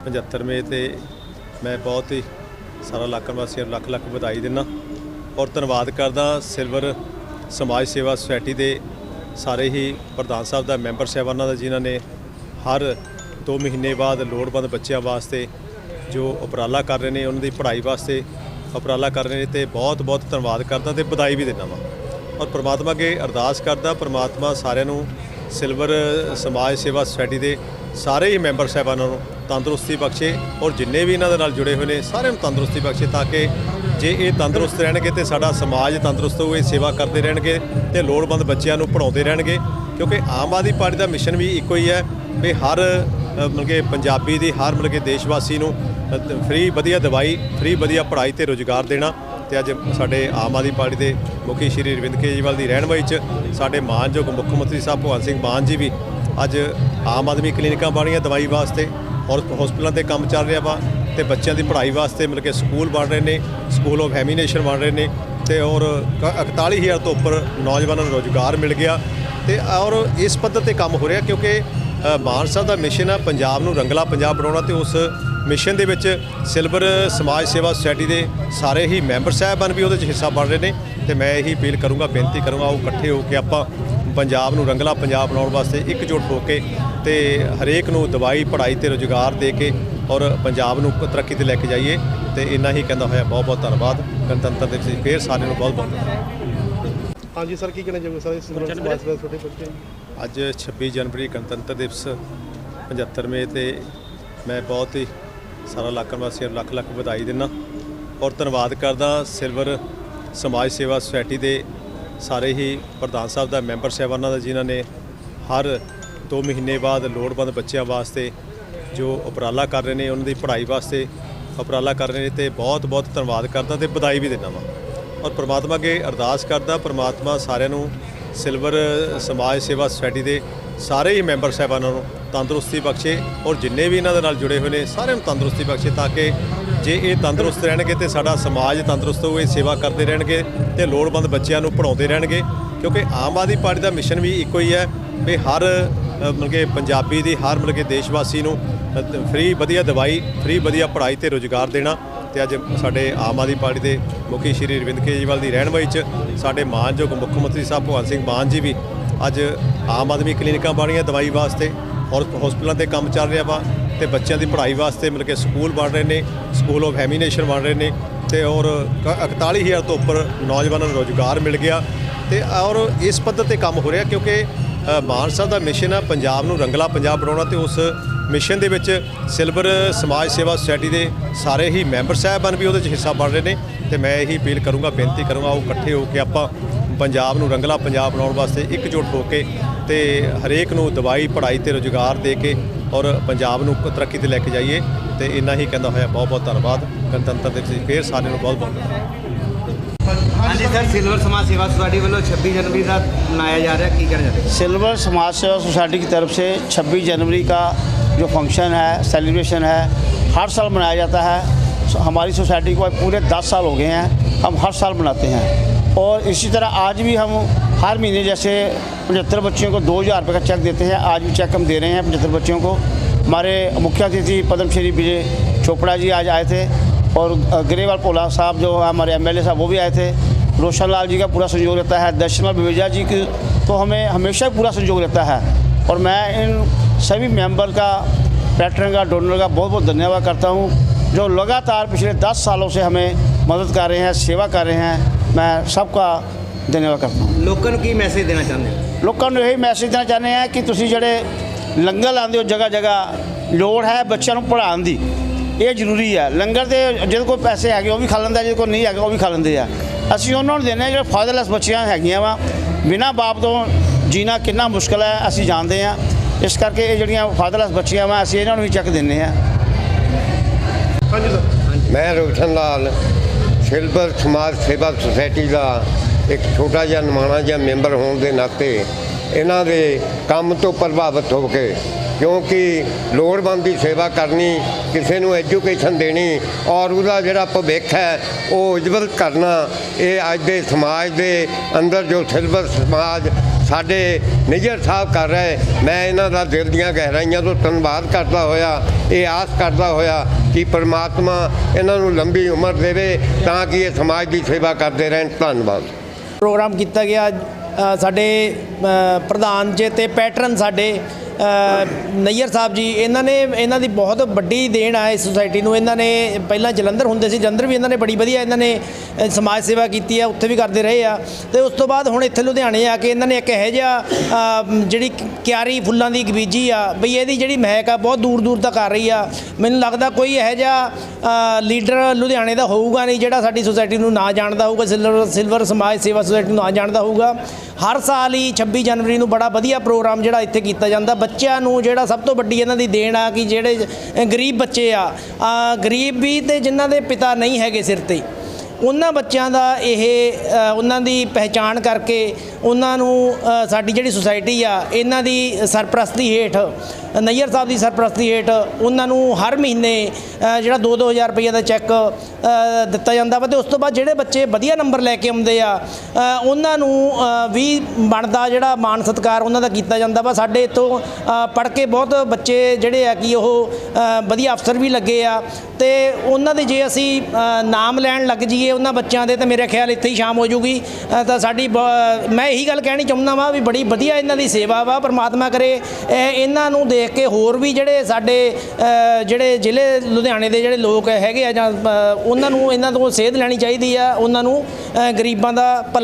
75ਵੇਂ ਤੇ ਮੈਂ ਬਹੁਤ ਹੀ ਸਾਰਾ ਇਲਾਕਾ ਵਾਸੀਆਂ ਨੂੰ ਲੱਖ ਲੱਖ ਵਧਾਈ ਦਿੰਦਾ ਔਰ ਧੰਨਵਾਦ ਕਰਦਾ ਸਿਲਵਰ ਸਮਾਜ ਸੇਵਾ ਸੁਸਾਇਟੀ ਦੇ ਸਾਰੇ ਹੀ ਪ੍ਰਧਾਨ ਸਾਹਿਬ ਦਾ, ਮੈਂਬਰ ਸਾਹਿਬਾਨਾਂ ਦਾ, ਜਿਨ੍ਹਾਂ ਨੇ ਹਰ 2 ਮਹੀਨੇ ਬਾਅਦ ਲੋੜਵੰਦ ਬੱਚਿਆਂ ਵਾਸਤੇ ਜੋ ਉਪਰਾਲਾ ਕਰ ਰਹੇ ਨੇ, ਉਹਨਾਂ ਦੀ ਪੜ੍ਹਾਈ ਵਾਸਤੇ ਉਪਰਾਲਾ ਕਰ ਰਹੇ ਨੇ ਤੇ ਬਹੁਤ ਬਹੁਤ ਧੰਨਵਾਦ ਕਰਦਾ ਤੇ ਵਧਾਈ ਵੀ ਦਿੰਦਾ ਵਾਂ। ਔਰ ਪ੍ਰਮਾਤਮਾ ਅੱਗੇ ਅਰਦਾਸ ਕਰਦਾ, ਪ੍ਰਮਾਤਮਾ ਸਾਰਿਆਂ ਨੂੰ ਸਿਲਵਰ ਸਮਾਜ ਸੇਵਾ ਸੁਸਾਇਟੀ ਦੇ ਸਾਰੇ ਹੀ ਮੈਂਬਰ ਸਾਹਿਬਾਨਾਂ ਨੂੰ ਤੰਦਰੁਸਤੀ ਬਖਸ਼ੇ ਔਰ ਜਿੰਨੇ ਵੀ ਇਹਨਾਂ ਦੇ ਨਾਲ ਜੁੜੇ ਹੋਏ ਨੇ, ਸਾਰਿਆਂ ਨੂੰ ਤੰਦਰੁਸਤੀ ਬਖਸ਼ੇ ਤਾਂ ਕਿ ਜੇ ਇਹ ਤੰਦਰੁਸਤ ਰਹਿਣਗੇ ਤੇ ਸਾਡਾ ਸਮਾਜ ਤੰਦਰੁਸਤ ਹੋਵੇ, ਸੇਵਾ ਕਰਦੇ ਰਹਿਣਗੇ ਤੇ ਲੋੜਵੰਦ ਬੱਚਿਆਂ ਨੂੰ ਪੜਾਉਂਦੇ ਰਹਿਣਗੇ। ਕਿਉਂਕਿ ਆਮ ਆਦਮੀ ਪਾਰਟੀ ਦਾ ਮਿਸ਼ਨ ਵੀ ਇੱਕੋ ਹੀ ਹੈ ਵੀ ਹਰ ਮਤਲਬ ਕਿ ਪੰਜਾਬੀ ਦੀ, ਹਰ ਮਤਲਬ ਕਿ ਦੇਸ਼ਵਾਸੀ ਨੂੰ ਫ੍ਰੀ ਵਧੀਆ ਦਵਾਈ, ਫ੍ਰੀ ਵਧੀਆ ਪੜ੍ਹਾਈ ਤੇ ਰੋਜ਼ਗਾਰ ਦੇਣਾ ਤੇ ਅੱਜ ਸਾਡੇ ਆਮ ਆਦਮੀ ਪਾਰਟੀ ਦੇ ਮੁਖੀ ਸ਼੍ਰੀ ਅਰਵਿੰਦ ਕੇਜਰੀਵਾਲ ਦੀ ਰਹਿਨਮਾਈ 'ਚ ਸਾਡੇ ਮਾਨਯੋਗ ਮੁੱਖ ਮੰਤਰੀ ਸਾਹਿਬ ਭਗਵੰਤ ਸਿੰਘ ਮਾਨ ਜੀ ਵੀ ਅੱਜ ਆਮ ਆਦਮੀ ਕਲੀਨਿਕਾਂ ਬਣੀਆਂ ਦਵਾਈ ਵਾਸਤੇ ਔਰ ਹਸਪਤਾਲਾਂ ਤੇ ਕੰਮ ਚੱਲ ਰਿਹਾ ਵਾ ਤੇ ਬੱਚਿਆਂ ਦੀ ਪੜ੍ਹਾਈ ਵਾਸਤੇ ਮਤਲਬ ਕਿ ਸਕੂਲ ਬਣ ਰਹੇ ਨੇ ਸਕੂਲ ਆਫ ਹੈਮੀਨੇਸ਼ਨ ਬਣ ਰਹੇ ਨੇ ਤੇ ਔਰ ਕ- 41000 ਤੋਂ ਉੱਪਰ ਨੌਜਵਾਨਾਂ ਨੂੰ ਰੋਜ਼ਗਾਰ ਮਿਲ ਗਿਆ ਤੇ ਔਰ ਇਸ ਪੱਧਰ ਤੇ ਕੰਮ ਹੋ ਰਿਹਾ ਕਿਉਂਕਿ ਮਾਨ ਸਾਹਿਬ ਦਾ ਮਿਸ਼ਨ ਆ ਪੰਜਾਬ ਨੂੰ ਰੰਗਲਾ ਪੰਜਾਬ ਬਣਾਉਣਾ ਤੇ ਉਸ ਮਿਸ਼ਨ ਦੇ ਵਿੱਚ ਸਿਲਵਰ ਸਮਾਜ ਸੇਵਾ ਸੁਸਾਇਟੀ ਦੇ ਸਾਰੇ ਹੀ ਮੈਂਬਰ ਸਾਹਿਬਾਨ ਵੀ ਉਹਦੇ 'ਚ ਹਿੱਸਾ ਬਣ ਰਹੇ ਨੇ ਤੇ ਮੈਂ ਇਹੀ ਅਪੀਲ ਕਰੂੰਗਾ, ਬੇਨਤੀ ਕਰੂੰਗਾ ਉਹ ਇਕੱਠੇ ਹੋ ਕੇ ਆਪਾਂ ਪੰਜਾਬ ਨੂੰ ਰੰਗਲਾ ਪੰਜਾਬ ਬਣਾਉਣ ਵਾਸਤੇ ਇਕਜੁੱਟ ਹੋ ਕੇ ਤੇ ਹਰੇਕ ਨੂੰ ਦਵਾਈ ਪੜ੍ਹਾਈ ਤੇ ਰੋਜ਼ਗਾਰ ਦੇ ਕੇ ਔਰ ਪੰਜਾਬ ਨੂੰ ਤਰੱਕੀ ਤੇ ਲੈ ਕੇ ਜਾਈਏ ਤੇ ਇੰਨਾ ਹੀ ਕਹਿੰਦਾ ਹੋਇਆ। ਬਹੁਤ ਬਹੁਤ ਧੰਨਵਾਦ। ਗਣਤੰਤਰ ਦਿਵਸ ਦੀ ਫੇਰ ਸਾਰਿਆਂ ਨੂੰ ਬਹੁਤ ਬਹੁਤ ਧੰਨਵਾਦ। ਹਾਂਜੀ ਸਰ ਕੀ ਕਹਿਣਾ ਚਾਹੋਗੇ? ਸਰ ਇਸ ਸਮਾਜ ਛੋਟੇ ਬੱਚੇ ਅੱਜ 26 ਜਨਵਰੀ ਗਣਤੰਤਰ ਦਿਵਸ 75ਵੇਂ ਤੇ ਮੈਂ ਬਹੁਤ ਹੀ ਸਾਰਾ ਇਲਾਕਾ ਵਾਸੀਆਂ ਨੂੰ ਲੱਖ ਲੱਖ ਵਧਾਈ ਦਿੰਦਾ ਔਰ ਧੰਨਵਾਦ ਕਰਦਾ ਸਿਲਵਰ ਸਮਾਜ ਸੇਵਾ ਸੁਸਾਇਟੀ ਦੇ ਸਾਰੇ ਹੀ ਪ੍ਰਧਾਨ ਸਾਹਿਬ ਦਾ, ਮੈਂਬਰ ਸਾਹਿਬਾਨਾਂ ਦਾ, ਜਿਨ੍ਹਾਂ ਨੇ ਹਰ 2 ਮਹੀਨੇ ਬਾਅਦ ਲੋੜਵੰਦ ਬੱਚਿਆਂ ਵਾਸਤੇ ਜੋ ਉਪਰਾਲਾ ਕਰ ਰਹੇ ਨੇ, ਉਹਨਾਂ ਦੀ ਪੜ੍ਹਾਈ ਵਾਸਤੇ ਉਪਰਾਲਾ ਕਰ ਰਹੇ ਨੇ ਤੇ ਬਹੁਤ ਬਹੁਤ ਧੰਨਵਾਦ ਕਰਦਾ ਤੇ ਵਧਾਈ ਵੀ ਦਿੰਦਾ ਵਾਂ। ਔਰ ਪ੍ਰਮਾਤਮਾ ਅੱਗੇ ਅਰਦਾਸ ਕਰਦਾ, ਪ੍ਰਮਾਤਮਾ ਸਾਰਿਆਂ ਨੂੰ ਸਿਲਵਰ ਸਮਾਜ ਸੇਵਾ ਸੁਸਾਇਟੀ ਦੇ ਸਾਰੇ ਹੀ ਮੈਂਬਰ ਸਾਹਿਬਾਨਾਂ ਨੂੰ ਤੰਦਰੁਸਤੀ ਬਖਸ਼ੇ ਔਰ ਜਿੰਨੇ ਵੀ ਇਹਨਾਂ ਦੇ ਨਾਲ ਜੁੜੇ ਹੋਏ ਨੇ, ਸਾਰਿਆਂ ਨੂੰ ਤੰਦਰੁਸਤੀ ਬਖਸ਼ੇ ਤਾਂ ਕਿ ਜੇ ਇਹ ਤੰਦਰੁਸਤ ਰਹਿਣਗੇ ਤੇ ਸਾਡਾ ਸਮਾਜ ਤੰਦਰੁਸਤ ਹੋਵੇ ਸੇਵਾ ਕਰਦੇ ਰਹਿਣਗੇ ਤੇ ਲੋੜਵੰਦ ਬੱਚਿਆਂ ਨੂੰ ਪੜਾਉਂਦੇ ਰਹਿਣਗੇ, ਕਿਉਂਕਿ ਆਮ ਆਦਮੀ ਪਾਰਟੀ ਦਾ ਮਿਸ਼ਨ ਵੀ ਇੱਕੋ ਹੀ ਹੈ ਵੀ ਹਰ ਮਤਲਬ ਕਿ ਪੰਜਾਬੀ ਦੀ, ਹਰ ਮਤਲਬ ਕਿ ਦੇਸ਼ਵਾਸੀ ਨੂੰ ਫ੍ਰੀ ਵਧੀਆ ਦਵਾਈ, ਫ੍ਰੀ ਵਧੀਆ ਪੜ੍ਹਾਈ ਤੇ ਰੋਜ਼ਗਾਰ ਦੇਣਾ ਤੇ ਅੱਜ ਸਾਡੇ ਆਮ ਆਦਮੀ ਪਾਰਟੀ ਦੇ ਮੁਖੀ ਸ਼੍ਰੀ ਅਰਵਿੰਦ ਕੇਜਰੀਵਾਲ ਦੀ ਰਹਿਨਮਾਈ 'ਚ ਸਾਡੇ ਮਾਨਯੋਗ ਮੁੱਖ ਮੰਤਰੀ ਸਾਹਿਬ ਭਗਵੰਤ ਸਿੰਘ ਮਾਨ ਜੀ ਵੀ ਅੱਜ ਆਮ ਆਦਮੀ ਕਲੀਨਿਕਾਂ ਬਣੀਆਂ ਦਵਾਈ ਵਾਸਤੇ ਔਰ ਹਸਪਤਾਲਾਂ ਤੇ ਕੰਮ ਚੱਲ ਰਿਹਾ ਵਾ ਤੇ ਬੱਚਿਆਂ ਦੀ ਪੜ੍ਹਾਈ ਵਾਸਤੇ ਮਤਲਬ ਕਿ ਸਕੂਲ ਬਣ ਰਹੇ ਨੇ। ਸਕੂਲ ਆਫ ਹੈਮੀਨੇਸ਼ਨ ਬਣ ਰਹੇ ਨੇ ਤੇ ਔਰ ਕ- 41000 ਤੋਂ ਉੱਪਰ ਨੌਜਵਾਨਾਂ ਨੂੰ ਰੋਜ਼ਗਾਰ ਮਿਲ ਗਿਆ ਤੇ ਔਰ ਇਸ ਪੱਧਰ ਤੇ ਕੰਮ ਹੋ ਰਿਹਾ ਕਿਉਂਕਿ ਅ, ਮਾਨ ਸਾਹਿਬ ਦਾ ਮਿਸ਼ਨ ਆ ਪੰਜਾਬ ਨੂੰ ਰੰਗਲਾ ਪੰਜਾਬ ਬਣਾਉਣਾ ਤੇ ਉਸ ਮਿਸ਼ਨ ਦੇ ਵਿੱਚ ਸਿਲਵਰ ਸਮਾਜ ਸੇਵਾ ਸੁਸਾਇਟੀ ਦੇ ਸਾਰੇ ਹੀ ਮੈਂਬਰ ਸਾਹਿਬਾਨ ਵੀ ਉਹਦੇ 'ਚ ਹਿੱਸਾ ਬਣ ਰਹੇ ਨੇ ਤੇ ਮੈਂ ਇਹੀ ਅਪੀਲ ਕਰੂੰਗਾ ਬੇਨਤੀ ਕਰੂੰਗਾ ਉਹ ਇਕੱਠੇ ਹੋ ਕੇ ਆਪਾਂ ਪੰਜਾਬ ਨੂੰ ਰੰਗਲਾ ਪੰਜਾਬ ਬਣਾਉਣ ਵਾਸਤੇ ਇਕਜੁੱਟ ਹੋ ਕੇ ਤੇ ਹਰੇਕ ਨੂੰ ਦਵਾਈ ਪੜ੍ਹਾਈ ਤੇ ਰੋਜ਼ਗਾਰ ਦੇ ਕੇ ਔਰ ਪੰਜਾਬ ਨੂੰ ਤਰੱਕੀ ਤੇ ਲੈ ਕੇ ਜਾਈਏ ਤੇ ਇੰਨਾ ਹੀ ਕਹਿੰਦਾ ਹੋਇਆ ਬਹੁਤ ਬਹੁਤ ਧੰਨਵਾਦ ਗਣਤੰਤਰ ਦਿਵਸ ਦੀ ਫੇਰ ਸਾਰਿਆਂ ਨੂੰ ਬਹੁਤ ਬਹੁਤ ਧੰਨਵਾਦ ਹਾਂਜੀ ਸਰ ਸਿਲਵਰ ਸਮਾਜ ਸੇਵਾ ਸੁਸਾਇਟੀ ਵੱਲੋਂ 26 ਜਨਵਰੀ ਦਾ ਮਨਾਇਆ ਜਾ ਰਿਹਾ ਕੀ ਕਹਿਣਾ ਚਾਹੁੰਦੇ सिल्वर समाज सेवा सोसाइटी की तरफ से 26 जनवरी का जो फंक्शन है सेलिब्रेशन है हर साल मनाया जाता है सो हमारी सोसाइटी को अब पूरे 10 साल हो गए हैं हम हर साल मनाते हैं और इसी तरह आज भी हम हर महीने जैसे पचहत्तर बच्चियों को दो हज़ार रुपये का चेक देते हैं। आज भी चेक हम दे रहे हैं पचहत्तर बच्चियों को। हमारे मुख्य अतिथि पद्मश्री विजय चोपड़ा जी आज आए थे और ग्रेवाल पोला साहब जो हमारे एमएलए साहब, वो भी आए थे। रोशन लाल जी का पूरा सहयोग रहता है। दर्शनलाल बेजा जी की तो हमें हमेशा पूरा सहयोग रहता है। और मैं इन सभी मेंबर का, पैटर्न का, डोनर का बहुत बहुत धन्यवाद करता हूँ, जो लगातार पिछले दस सालों से हमें मदद कर रहे हैं, सेवा कर रहे हैं। मैं सबका धन्यवाद करता हूँ। लोकन की मैसेज देना चाहते हैं। ਲੋਕਾਂ ਨੂੰ ਇਹ ਮੈਸੇਜ ਦੇਣਾ ਚਾਹੁੰਦੇ ਆ ਕਿ ਤੁਸੀਂ ਜਿਹੜੇ ਲੰਗਰ ਲਾਉਂਦੇ ਹੋ ਜਗ੍ਹਾ ਜਗ੍ਹਾ ਲੋੜ ਹੈ ਬੱਚਿਆਂ ਨੂੰ ਪੜ੍ਹਾਉਣ ਦੀ। ਇਹ ਜ਼ਰੂਰੀ ਹੈ ਲੰਗਰ ਦੇ ਜਿਹਦੇ ਕੋਲ ਪੈਸੇ ਹੈਗੇ ਉਹ ਵੀ ਖਾ ਲੈਂਦਾ ਜਿਹਦੇ ਕੋਲ ਨਹੀਂ ਹੈਗੇ ਉਹ ਵੀ ਖਾ ਲੈਂਦੇ ਆ। ਅਸੀਂ ਉਹਨਾਂ ਨੂੰ ਦਿੰਦੇ ਹਾਂ ਜਿਹੜੇ ਫਾਦਰਲੈਸ ਬੱਚੀਆਂ ਹੈਗੀਆਂ ਵਾ। ਬਿਨਾਂ ਬਾਪ ਤੋਂ ਜੀਣਾ ਕਿੰਨਾ ਮੁਸ਼ਕਲ ਹੈ ਅਸੀਂ ਜਾਣਦੇ ਹਾਂ। ਇਸ ਕਰਕੇ ਇਹ ਜਿਹੜੀਆਂ ਫਾਦਰਲੈਸ ਬੱਚੀਆਂ ਵਾ ਅਸੀਂ ਇਹਨਾਂ ਨੂੰ ਵੀ ਚੱਕ ਦਿੰਦੇ ਹਾਂ। ਹਾਂਜੀ ਸਰ। ਮੈਂ ਰੋਸ਼ਨ ਲਾਲ ਸਿਲਵਰ ਸਮਾਜ ਸੇਵਾ ਸੁਸਾਇਟੀ ਦਾ ਇੱਕ ਛੋਟਾ ਜਿਹਾ ਨਿਮਾਣਾ ਜਿਹਾ ਮੈਂਬਰ ਹੋਣ ਦੇ ਨਾਤੇ ਇਹਨਾਂ ਦੇ ਕੰਮ ਤੋਂ ਪ੍ਰਭਾਵਿਤ ਹੋ ਕੇ, ਕਿਉਂਕਿ ਲੋੜਵੰਦ ਦੀ ਸੇਵਾ ਕਰਨੀ, ਕਿਸੇ ਨੂੰ ਐਜੂਕੇਸ਼ਨ ਦੇਣੀ ਔਰ ਉਹਦਾ ਜਿਹੜਾ ਭਵਿੱਖ ਹੈ, ਉਹ ਉਜਵਲ ਕਰਨਾ, ਇਹ ਅੱਜ ਦੇ ਸਮਾਜ ਦੇ ਅੰਦਰ ਜੋ ਸਿਲਵਰ ਸਮਾਜ ਸਾਡੇ ਨਿਜਰ ਸਾਹਿਬ ਕਰ ਰਹੇ, ਮੈਂ ਇਹਨਾਂ ਦਾ ਦਿਲ ਦੀਆਂ ਗਹਿਰਾਈਆਂ ਤੋਂ ਧੰਨਵਾਦ ਕਰਦਾ ਹੋਇਆ, ਇਹ ਆਸ ਕਰਦਾ ਹੋਇਆ ਕਿ ਪਰਮਾਤਮਾ ਇਹਨਾਂ ਨੂੰ ਲੰਬੀ ਉਮਰ ਦੇਵੇ ਤਾਂ ਕਿ ਇਹ ਸਮਾਜ ਦੀ ਸੇਵਾ ਕਰਦੇ ਰਹਿਣ। ਧੰਨਵਾਦ। ਪ੍ਰੋਗਰਾਮ ਕੀਤਾ ਗਿਆ ਸਾਡੇ ਪ੍ਰਧਾਨ ਜੇ ਤੇ ਪੈਟਰਨ ਸਾਡੇ ਨਈਅਰ ਸਾਹਿਬ ਜੀ, ਇਹਨਾਂ ਨੇ, ਇਹਨਾਂ ਦੀ ਬਹੁਤ ਵੱਡੀ ਦੇਣ ਆ ਇਸ ਸੁਸਾਇਟੀ ਨੂੰ। ਇਹਨਾਂ ਨੇ ਪਹਿਲਾਂ ਜਲੰਧਰ ਹੁੰਦੇ ਸੀ, ਜਲੰਧਰ ਵੀ ਇਹਨਾਂ ਨੇ ਬੜੀ ਵਧੀਆ ਇਹਨਾਂ ਨੇ ਸਮਾਜ ਸੇਵਾ ਕੀਤੀ ਆ, ਉੱਥੇ ਵੀ ਕਰਦੇ ਰਹੇ ਆ। ਤੇ ਉਸ ਤੋਂ ਬਾਅਦ ਹੁਣ ਇੱਥੇ ਲੁਧਿਆਣੇ ਆ ਕੇ ਇਹਨਾਂ ਨੇ ਇੱਕ ਇਹੋ ਜਿਹਾ ਜਿਹੜੀ ਕਿਆਰੀ ਫੁੱਲਾਂ ਦੀ ਇੱਕ ਬੀਜੀ ਆ, ਬਈ ਇਹਦੀ ਜਿਹੜੀ ਮਹਿਕ ਆ, ਬਹੁਤ ਦੂਰ ਦੂਰ ਤੱਕ ਆ ਰਹੀ ਆ। ਮੈਨੂੰ ਲੱਗਦਾ ਕੋਈ ਇਹੋ ਜਿਹਾ ਲੀਡਰ ਲੁਧਿਆਣੇ ਦਾ ਹੋਊਗਾ ਨਹੀਂ, ਜਿਹੜਾ ਸਾਡੀ ਸੁਸਾਇਟੀ ਨੂੰ ਨਾ ਜਾਣਦਾ ਹੋਊਗਾ, ਸਿਲਵਰ ਸਿਲਵਰ ਸਮਾਜ ਸੇਵਾ ਸੁਸਾਇਟੀ ਨੂੰ ਨਾ ਜਾਣਦਾ ਹੋਊਗਾ। ਹਰ ਸਾਲ ਹੀ 26 ਜਨਵਰੀ ਨੂੰ ਬੜਾ ਵਧੀਆ ਪ੍ਰੋਗਰਾਮ ਜਿਹੜਾ ਇੱਥੇ ਕੀਤਾ ਜਾਂਦਾ। ਬੱਚਿਆਂ ਨੂੰ ਜਿਹੜਾ ਸਭ ਤੋਂ ਵੱਡੀ ਇਹਨਾਂ ਦੀ ਦੇਣ ਆ ਕਿ ਜਿਹੜੇ ਗਰੀਬ ਬੱਚੇ ਆ ਗਰੀਬ ਵੀ ਤੇ ਜਿਨ੍ਹਾਂ ਦੇ ਪਿਤਾ ਨਹੀਂ ਹੈਗੇ ਸਿਰ ਤੇ। ਉਹਨਾਂ ਬੱਚਿਆਂ ਦਾ ਇਹ ਉਹਨਾਂ ਦੀ ਪਹਿਚਾਣ ਕਰਕੇ ਉਹਨਾਂ ਨੂੰ ਸਾਡੀ ਜਿਹੜੀ ਸੁਸਾਇਟੀ ਆ ਇਹਨਾਂ ਦੀ ਸਰਪ੍ਰਸਤੀ ਹੇਠ ਨਈਅਰ ਸਾਹਿਬ ਦੀ ਸਰਪ੍ਰਸਤੀ ਹੇਠ ਉਹਨਾਂ ਨੂੰ ਹਰ ਮਹੀਨੇ ਅ, ਜਿਹੜਾ 2-2000 ਰੁਪਏ ਦਾ ਚੈੱਕ ਦਿੱਤਾ ਜਾਂਦਾ ਵਾ ਤੇ ਉਸ ਤੋਂ ਬਾਅਦ ਜਿਹੜੇ ਬੱਚੇ ਵਧੀਆ ਨੰਬਰ ਲੈ ਕੇ ਆਉਂਦੇ ਆ ਉਹਨਾਂ ਨੂੰ ਵੀ ਬਣਦਾ ਜਿਹੜਾ ਮਾਣ ਸਤਿਕਾਰ ਉਹਨਾਂ ਦਾ ਕੀਤਾ ਜਾਂਦਾ ਵਾ। ਸਾਡੇ ਇੱਥੋਂ ਪੜ੍ਹ ਕੇ ਬਹੁਤ ਬੱਚੇ ਜਿਹੜੇ ਆ ਕਿ ਉਹ ਵਧੀਆ ਅਫਸਰ ਵੀ ਲੱਗੇ ਆ ਤੇ ਉਹਨਾਂ ਦੇ ਜੇ ਅਸੀਂ ਨਾਮ ਲੈਣ ਲੱਗ ਜਾਈਏ ਉਹਨਾਂ ਬੱਚਿਆਂ ਦੇ ਤਾਂ ਮੇਰੇ ਖਿਆਲ ਇੱਥੇ ਹੀ ਸ਼ਾਮ ਹੋ ਜੂਗੀ। ਤਾਂ ਸਾਡੀ ਮੈਂ ਇਹੀ ਗੱਲ ਕਹਿਣੀ ਚਾਹੁੰਦਾ ਵਾਂ ਵੀ ਬੜੀ ਵਧੀਆ ਇਹਨਾਂ ਦੀ ਸੇਵਾ ਵਾ, ਪਰਮਾਤਮਾ ਕਰੇ। ਇਹਨਾਂ ਨੂੰ ਦੇਖ ਕੇ ਹੋਰ ਵੀ ਜਿਹੜੇ ਸਾਡੇ ਜਿਹੜੇ ਜ਼ਿਲ੍ਹੇ ਲੁਧਿਆਣੇ ਦੇ ਜਿਹੜੇ ਲੋਕ ਹੈਗੇ ਆ ਜਾਂ ਉਹਨਾਂ ਨੂੰ ਇਹਨਾਂ ਤੋਂ ਸੇਧ ਲੈਣੀ ਚਾਹੀਦੀ ਆ, ਉਹਨਾਂ ਨੂੰ ਗਰੀਬਾਂ ਦਾ ਭਲਾ